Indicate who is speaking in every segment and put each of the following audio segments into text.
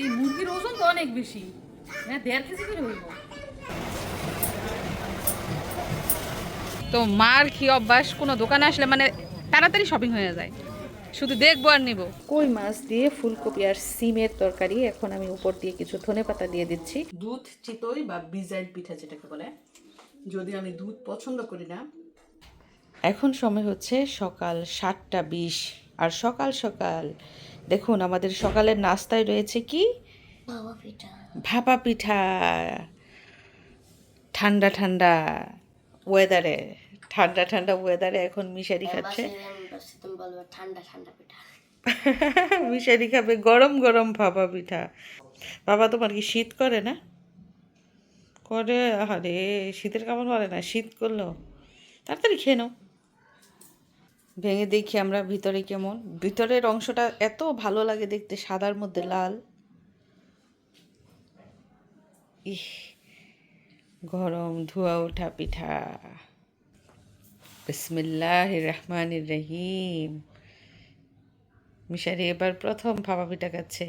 Speaker 1: এই মুরগির ওজন তো অনেক বেশি। হ্যাঁ দেড় কেজি করে হইব তো মার কি অভ্যাস? কোনো দোকানে আসলে মানে তাড়াতাড়ি শপিং হয়ে যায়। শুধু দেখব আর নিব।
Speaker 2: কই মাছ দিয়ে ফুলকপি আর সিমের তরকারি এখন আমি উপর দিয়ে কিছু ধনে পাতা দিয়ে দিচ্ছি।
Speaker 3: দুধ চিতই বা বিজাইড পিঠা যেটাকে বলে। যদি আমি দুধ পছন্দ করি না।
Speaker 2: এখন সময় হচ্ছে সকাল সাতটা বিশ আর সকাল সকাল দেখুন আমাদের সকালের নাস্তায় রয়েছে কি? ভাপা পিঠা। ঠান্ডা ঠান্ডা ওয়েদারে ঠান্ডা ঠান্ডা ওয়েদারে এখন মিশারি খাচ্ছে।
Speaker 4: ঠান্ডা ঠান্ডা পিঠা।
Speaker 2: মিশারি খাবে গরম গরম ভাপা পিঠা। বাবা তোমার কি শীত করে না? করে? আরে শীতের কাপড় পরে না শীত করল। তাড়াতাড়ি খেয়ে নাও। ভেঙে দেখি আমরা ভিতরে কেমন। ভিতরের অংশটা এত ভালো লাগে দেখতে সাদার মধ্যে লাল। ইহ গরম ধোয়া ওঠা পিঠা। বিসমিল্লাহ রহমান রহিম। মিশারি এবার প্রথম ভাপা পিঠা খাচ্ছে।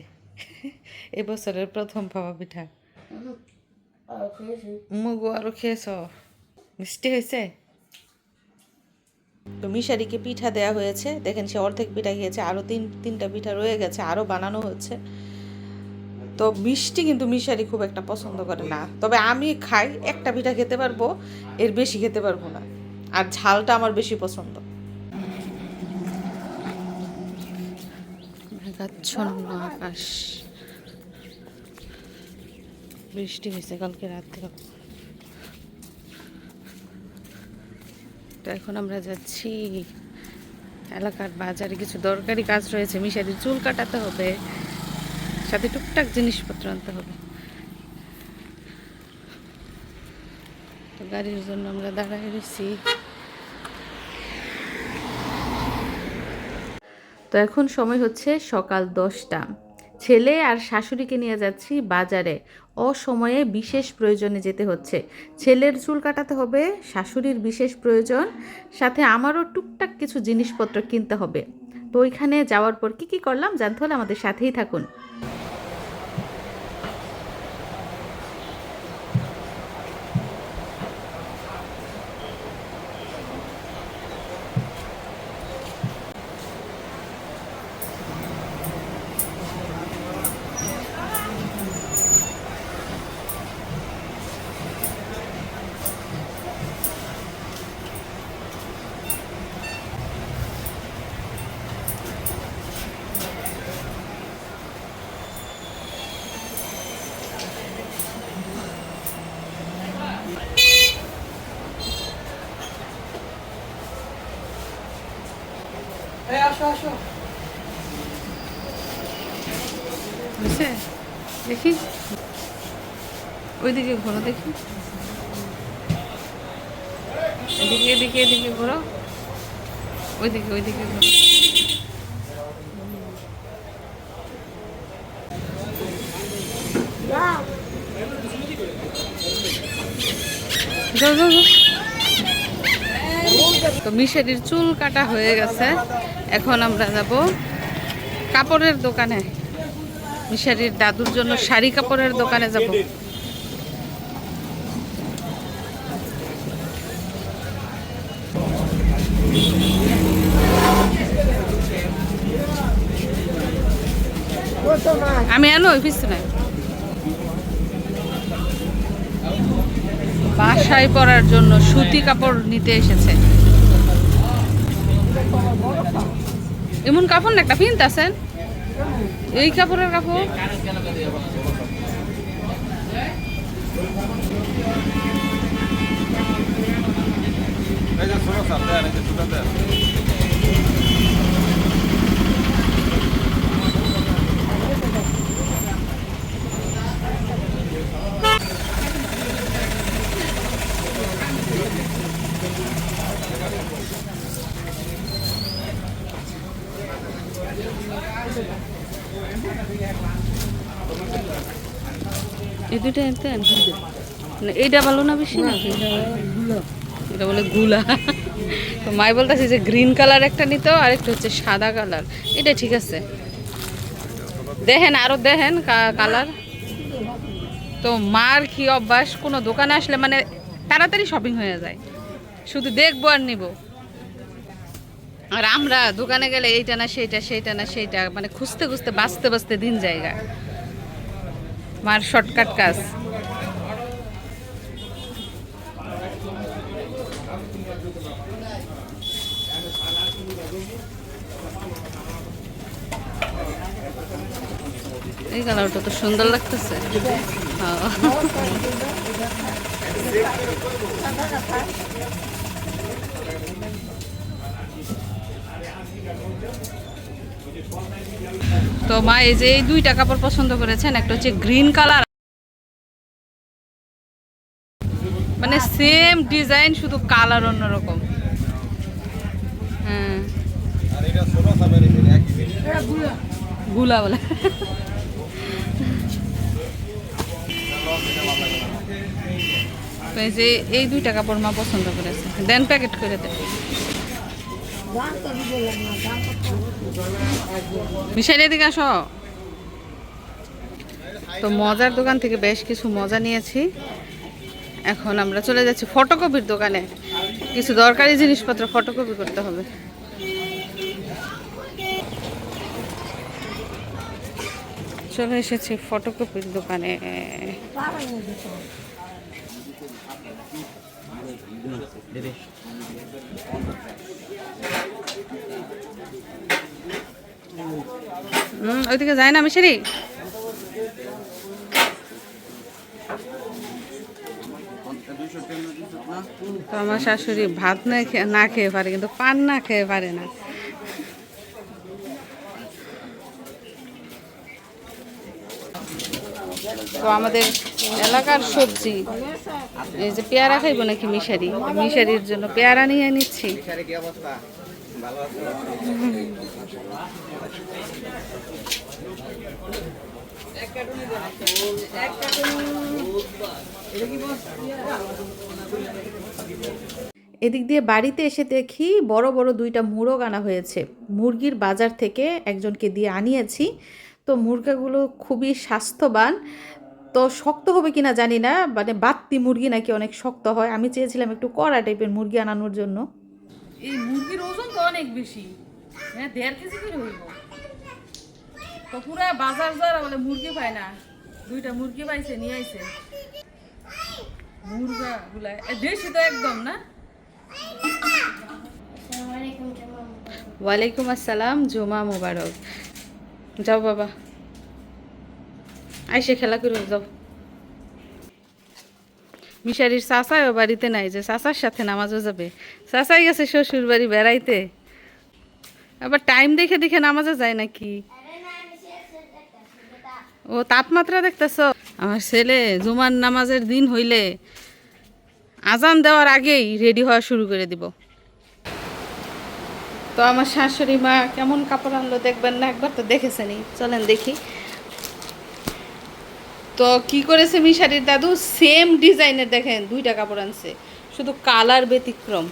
Speaker 2: এবছরের প্রথম ভাপা পিঠা। মুগো আরও খেয়েছ। মিষ্টি হয়েছে? তো মিশারিকে পিঠা দেয়া হয়েছে। দেখেন সে অর্ধেক পিঠা খেয়েছে আরও তিন তিনটা পিঠা রয়ে গেছে আরও বানানো হচ্ছে। তো মিষ্টি কিন্তু মিশারি খুব একটা পছন্দ করে না। তবে আমি খাই একটা পিঠা খেতে পারব এর বেশি খেতে পারব না। আর ঝালটা আমার বেশি পছন্দ। মেঘাচ্ছন্ন আকাশ। বৃষ্টি হয়েছে কালকে রাত্রে। তো এখন আমরা যাচ্ছি এলাকার বাজারে। কিছু দরকারি কাজ রয়েছে। মিশারির চুল কাটাতে হবে। সাথে টুকটাক জিনিসপত্র আনতে হবে। তো গাড়ির জন্য আমরা দাঁড়ায় রয়েছি। তো এখন সময় হচ্ছে সকাল দশটা। ছেলে আর শাশুড়িকে নিয়ে যাচ্ছি বাজারে। অসময়ে বিশেষ প্রয়োজনে যেতে হচ্ছে। ছেলের চুল কাটাতে হবে, শাশুড়ির বিশেষ প্রয়োজন, সাথে আমারও টুকটাক কিছু জিনিসপত্র কিনতে হবে। তো ওইখানে যাওয়ার পর কি কি করলাম জানতে হলে আমাদের সাথেই থাকুন। হয়েছে দেখি। ওইদিকে ঘোরো দেখি। এদিকে এদিকে এদিকে ঘোরো। ওইদিকে ওইদিকে ঘোরো। যাও, যাও, যাও। তো মিশারির চুল কাটা হয়ে গেছে। এখন আমরা যাব কাপড়ের দোকানে। মিশারির দাদুর জন্য শাড়ি কাপড়ের দোকানে যাব। আমি আনো পিছনে বাসায় পরার জন্য সুতি কাপড় নিতে এসেছে। এমন কাপড় না, একটা আছেন এই কাপড়ের কাপড়? এই দুইটা এনতে না এইটা ভালো না বেশি? না এটা বলে গুলা। তো মাই বলতেছে যে গ্রিন কালার একটা নিতে আর একটা হচ্ছে সাদা কালার। এটা ঠিক আছে।
Speaker 1: দেখেন আরও দেখেন কালার। তো মার কি অভ্যাস? কোনো দোকানে আসলে মানে তাড়াতাড়ি শপিং হয়ে যায়। শুধু দেখব আর নিব। আর আমরা দোকানে গেলে এইটা না সেইটা সেইটা না সেইটা মানে খুঁজতে খুঁজতে বাঁচতে বাঁচতে দিন জায়গা। মার শর্টকাট কাজ এই কালারটা তো সুন্দর লাগতেছে হ্যাঁ। তো মা, এই যে এই দুইটা কাপড় পছন্দ করেছেন, একটা হচ্ছে গ্রিন কালার মানে সেম ডিজাইন শুধু কালার অন্যরকম। হ্যাঁ। গুলা যে এই দুইটা কাপড় মা পছন্দ করেছে দেন প্যাকেট করে দেন। মিশাইল, এদিকে আসো। তো মজার দোকান থেকে বেশ কিছু মজা নিয়েছি। এখন আমরা চলে যাচ্ছি ফটোকপির দোকানে। কিছু দরকারি জিনিসপত্র ফটোকপি করতে হবে। চলে এসেছি ফটোকপির দোকানে। হুম ওইদিকে যায় না মিশারি? তো আমার শাশুড়ি ভাত না খেয়ে না খেয়ে পারে কিন্তু পান না খেয়ে পারে না। তো আমাদের এলাকার সবজি এই যে পেয়ারা খাইবো নাকি মিশারি? মিশারির জন্য পেয়ারা নিয়ে নিচ্ছি।
Speaker 2: এদিক দিয়ে বাড়িতে এসে দেখি বড় বড় দুইটা মুরগ আনা হয়েছে। মুরগির বাজার থেকে একজনকে দিয়ে আনিয়েছি। তো মুরগাগুলো খুবই স্বাস্থ্যবান। তো শক্ত হবে কিনা জানি না মানে বাত্তি মুরগি নাকি অনেক শক্ত হয়। আমি চেয়েছিলাম একটু কড়া টাইপের মুরগি আনানোর জন্য।
Speaker 1: এই মুরগির ওজন তো অনেক বেশি। হ্যাঁ দেড় কেজি করে হইব। তো পুরা বাজার যারা বলে মুরগি পায় না, দুইটা মুরগি পাইছে, নিয়ে আইছে। মুরগা গুলা দেশি তো একদম না?
Speaker 2: ওয়ালাইকুম আসসালাম, জুমা মোবারক। যাও বাবা। আইসে খেলা করে, যাও। মিশারির চাচাও বাড়িতে নাই যে, চাচার সাথে নামাজও যাবে। চাচাই গেছে শ্বশুর বাড়ি বেড়াইতে। আবার টাইম দেখে দেখে নামাজে যায় নাকি? ও তাপমাত্রা দেখতেছ? আমার ছেলে জুমার নামাজের দিন হইলে আজান দেওয়ার আগেই রেডি হওয়া শুরু করে দিব। তো আমার শাশুড়ি মা কেমন কাপড় আনলো দেখবেন না? একবার তো দেখেছেনই। চলেন দেখি। তো কি করেছে মিশারির দাদু? সেম ডিজাইনের দেখেন, দুইটা কাপড় আনছে। শুধু কালার ব্যতিক্রম।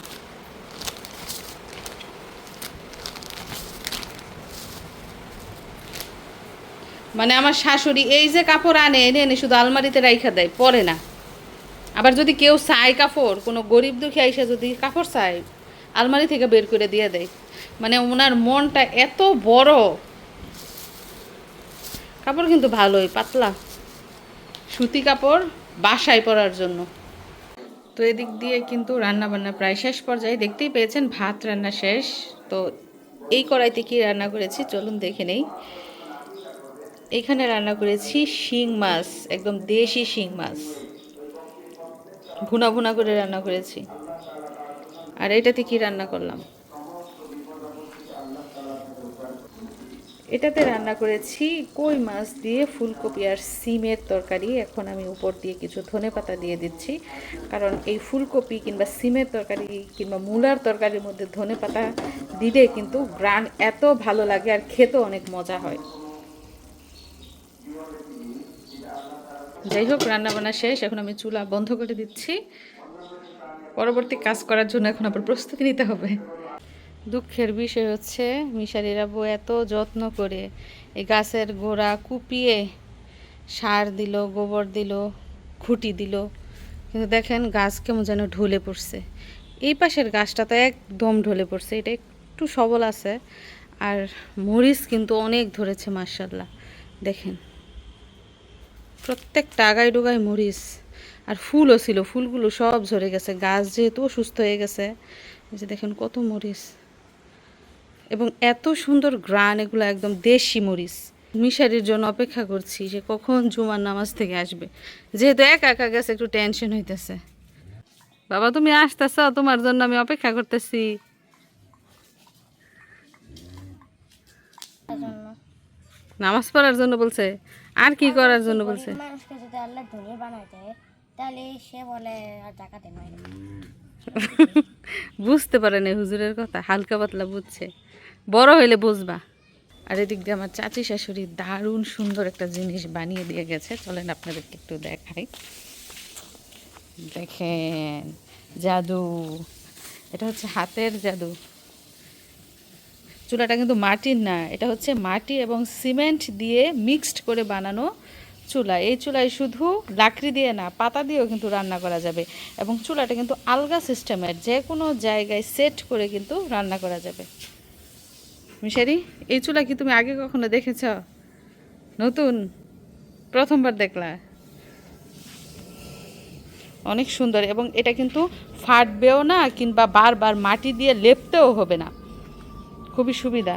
Speaker 2: মানে আমার শাশুড়ি এই যে কাপড় আনে, এনে এনে শুধু আলমারিতে রাইখা দেয়, পরে না। আবার যদি কেউ চায় কাপড়, কোনো গরিব দুঃখী আইসা যদি কাপড় চায়, আলমারি থেকে বের করে দিয়ে দেয়। মানে ওনার মনটা এত বড়। কাপড় কিন্তু ভালোই, পাতলা। সুতি কাপড় বাসায় পরার জন্য। তো এদিক দিয়ে কিন্তু রান্না বান্না প্রায় শেষ পর্যায়ে। দেখতেই পেয়েছেন, ভাত রান্না শেষ। তো এই কড়াইতে কি রান্না করেছি, চলুন দেখে নেই। এখানে রান্না করেছি শিং মাছ, একদম দেশি শিং মাছ। ভুনা ভুনা করে রান্না করেছি। আর এটাতে কি রান্না করলাম? এটাতে রান্না করেছি কই মাছ দিয়ে ফুলকপি আর সিমের তরকারি। এখন আমি উপর দিয়ে কিছু ধনে পাতা দিয়ে দিচ্ছি। কারণ এই ফুলকপি কিংবা সিমের তরকারি কিংবা মূলার তরকারির মধ্যে ধনে পাতা দিলে কিন্তু গ্রান এত ভালো লাগে আর খেতেও অনেক মজা হয়। যাই হোক রান্না বান্না শেষ। এখন আমি চুলা বন্ধ করে দিচ্ছি। পরবর্তী কাজ করার জন্য এখন আবার প্রস্তুতি নিতে হবে। দুঃখের বিষয় হচ্ছে মিশারিরা বউ এত যত্ন করে এই গাছের গোড়া কুপিয়ে সার দিল, গোবর দিল, খুঁটি দিল। কিন্তু দেখেন গাছ কেমন যেন ঢলে পড়ছে। এই পাশের গাছটা তো একদম ঢলে পড়ছে। এটা একটু সবল আছে। আর মরিচ কিন্তু অনেক ধরেছে মার্শাল্লাহ দেখেন। প্রত্যেকটা আগায় ডোগায় মরিচ আর ফুলও ছিল, ফুলগুলো সব ঝরে গেছে। গাছ যেহেতু সুস্থ হয়ে গেছে যে দেখেন কত মরিচ। এবং এত সুন্দর গ্রান, এগুলো একদম দেশি মরিচ। মিশারির জন্য অপেক্ষা করছি যে কখন জুমার নামাজ থেকে আসবে। যেহেতু একা একা গেছে, একটু টেনশন হইতেছে। বাবা, তুমি আসতেছ? তোমার জন্য আমি অপেক্ষা করতেছি। নামাজ পড়ার জন্য বলছে আর কি করার জন্য বলছে?
Speaker 1: গরিব মানুষকে যদি আল্লাহ ধনী বানাইতে তাহলে সে বলে আর নয়
Speaker 2: বুঝতে পারে না হুজুরের কথা হালকা পাতলা বুঝছে। বড় হইলে বুঝবা। আর এদিক দিয়ে আমার চাচি শাশুড়ি দারুণ সুন্দর একটা জিনিস বানিয়ে দিয়ে গেছে। চলেন আপনাদেরকে একটু দেখাই। দেখেন জাদু। এটা হচ্ছে হাতের জাদু। চুলাটা কিন্তু মাটির না, এটা হচ্ছে মাটি এবং সিমেন্ট দিয়ে মিক্সড করে বানানো চুলা। এই চুলায় শুধু লাকড়ি দিয়ে না, পাতা দিয়েও কিন্তু রান্না করা যাবে এবং চুলাটা কিন্তু আলগা সিস্টেমের, যে কোনো জায়গায় সেট করে কিন্তু রান্না করা যাবে। মিশারি, এই চুলা কি তুমি আগে কখনো দেখেছ? নতুন? প্রথমবার দেখলা? অনেক সুন্দর এবং এটা কিন্তু ফাটবেও না কিংবা বারবার মাটি দিয়ে লেপতেও হবে না। খুবই সুবিধা।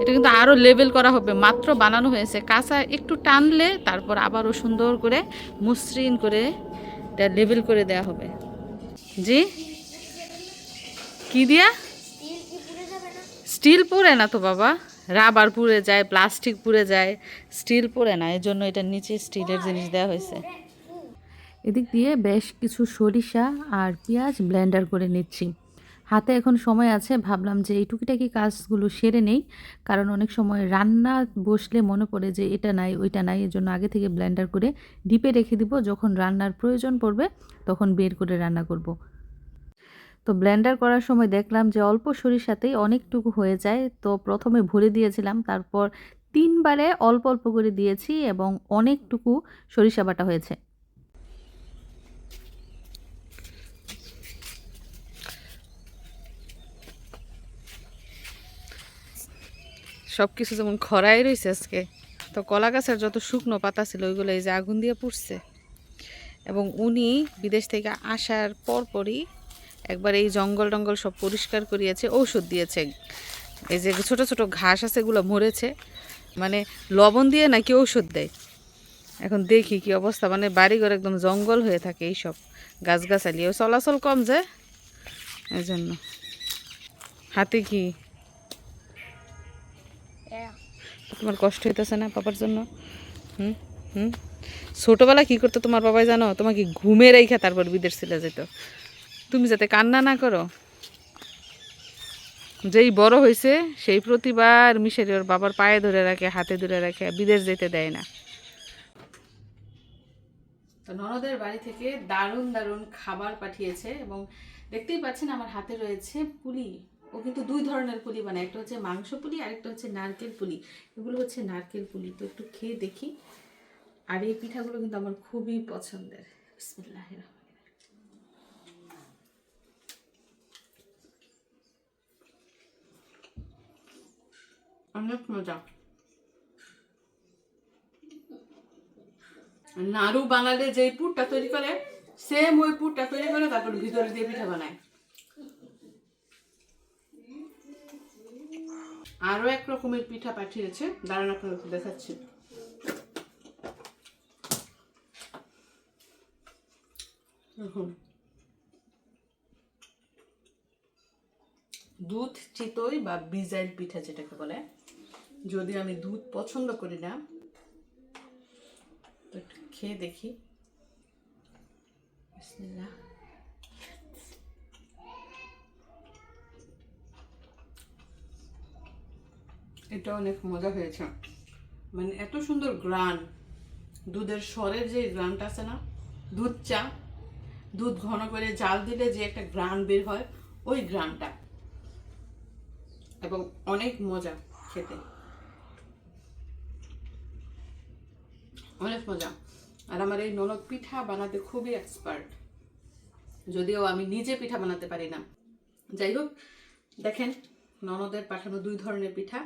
Speaker 2: এটা কিন্তু আরও লেবেল করা হবে। মাত্র বানানো হয়েছে। কাঁচা একটু টানলে তারপর আবারও সুন্দর করে মসৃণ করে এটা লেবেল করে দেয়া হবে। জি? কি দিয়া? স্টিল পুড়ে না তো বাবা? রাবার পুড়ে যায় প্লাস্টিক পুড়ে যায়। স্টিল পুড়ে না এর জন্য এটা নিচে স্টিলের জিনিস দেওয়া হয়েছে।
Speaker 5: এদিক দিয়ে বেশ কিছু সরিষা আর পেঁয়াজ ব্লেন্ডার করে নিচ্ছি। হাতে এখন সময় আছে, ভাবলাম যে এই টুকিটাকি কাজগুলো সেরে নেই। কারণ অনেক সময় রান্না বসলে মনে পড়ে যে এটা নাই, ওইটা নাই এর জন্য আগে থেকে ব্লেন্ডার করে ডিপে রেখে দিব। যখন রান্নার প্রয়োজন পড়বে, তখন বের করে রান্না করব। তো ব্লেন্ডার করার সময় দেখলাম যে অল্প সরিষাতেই অনেকটুকু হয়ে যায়। তো প্রথমে ভরে দিয়েছিলাম, তারপর তিনবারে অল্প অল্প করে দিয়েছি এবং অনেকটুকু সরিষা বাটা হয়েছে।
Speaker 2: সব কিছু যেমন খরাই রয়েছে আজকে, তো কলা গাছের যত শুকনো পাতা ছিল, ওইগুলো এই যে আগুন দিয়ে পুড়ছে। এবং উনি বিদেশ থেকে আসার পরপরই একবার এই জঙ্গল টঙ্গল সব পরিষ্কার করিয়েছে, ঔষধ দিয়েছে। এই যে ছোট ছোট ঘাস আছে, এগুলো মরেছে। মানে লবণ দিয়ে নাকি ঔষধ দেয়। এখন দেখি কি অবস্থা মানে বাড়িঘর একদম জঙ্গল হয়ে থাকে এইসব গাছগাছালি। ও চলাচল কম যে এই জন্য হাতে কি তোমার কষ্ট হইতেছে না বাবার জন্য? হুম? হুম? ছোটোবেলা কী করতো তোমার বাবাই জানো? তোমাকে ঘুমে রেখে তারপর বিদেশ চলে যেত। তুমি যাতে কান্না না করো। যেই বড় হয়েছে সেই প্রতিবার মিশারি ওর বাবার পায়ে ধরে রাখে, হাতে ধরে রাখে, বিদেশ যেতে দেয় না। তো ননদের বাড়ি থেকে দারুণ দারুণ খাবার পাঠিয়েছে এবং দেখতেই পাচ্ছেন আমার হাতে রয়েছে পুলি। ও কিন্তু দুই ধরনের পুলি বানায়, একটা হচ্ছে মাংস পুলি আর একটা হচ্ছে নারকেল পুলি। এগুলো হচ্ছে নারকেল পুলি, তো একটু খেয়ে দেখি। আর এই পিঠাগুলো কিন্তু আমার খুবই পছন্দের। বিসমিল্লাহির অনেক মজা। নাড়ু বানালে যেই পুরটা তৈরি করে সেম ওই পুরটা তৈরি করে তারপর ভিতরে দিয়ে পিঠা বানায়। আরও এক রকমের পিঠা পাঠিয়েছে। দাঁড়ান আপনাদের দেখাচ্ছি। দুধ চিতই বা বিজাইল পিঠা যেটাকে বলে, যদি আমি দুধ পছন্দ করি না, তো খেয়ে দেখি। বিসমিল্লাহ। এটা অনেক মজা হয়েছে। মানে এত সুন্দর গ্রান দুধের স্বরের যে গ্রানটা আছে না, দুধ চা, দুধ ঘন করে জাল দিলে যে একটা গ্রান বের হয়, ওই গ্রানটা এবং অনেক মজা খেতে। অনেক মজা। আর আমার এই ননদ পিঠা বানাতে খুবই এক্সপার্ট যদিও আমি নিজে পিঠা বানাতে পারি না। যাই হোক, দেখেন, ননদের পাঠানো দুই ধরনের পিঠা।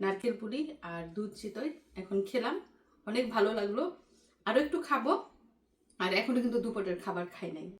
Speaker 2: নারকেল পুরি আর দুধ চিতই এখন খেলাম। অনেক ভালো লাগল। আরও একটু খাব। আর এখনও কিন্তু দুপুরের খাবার খাই নাই।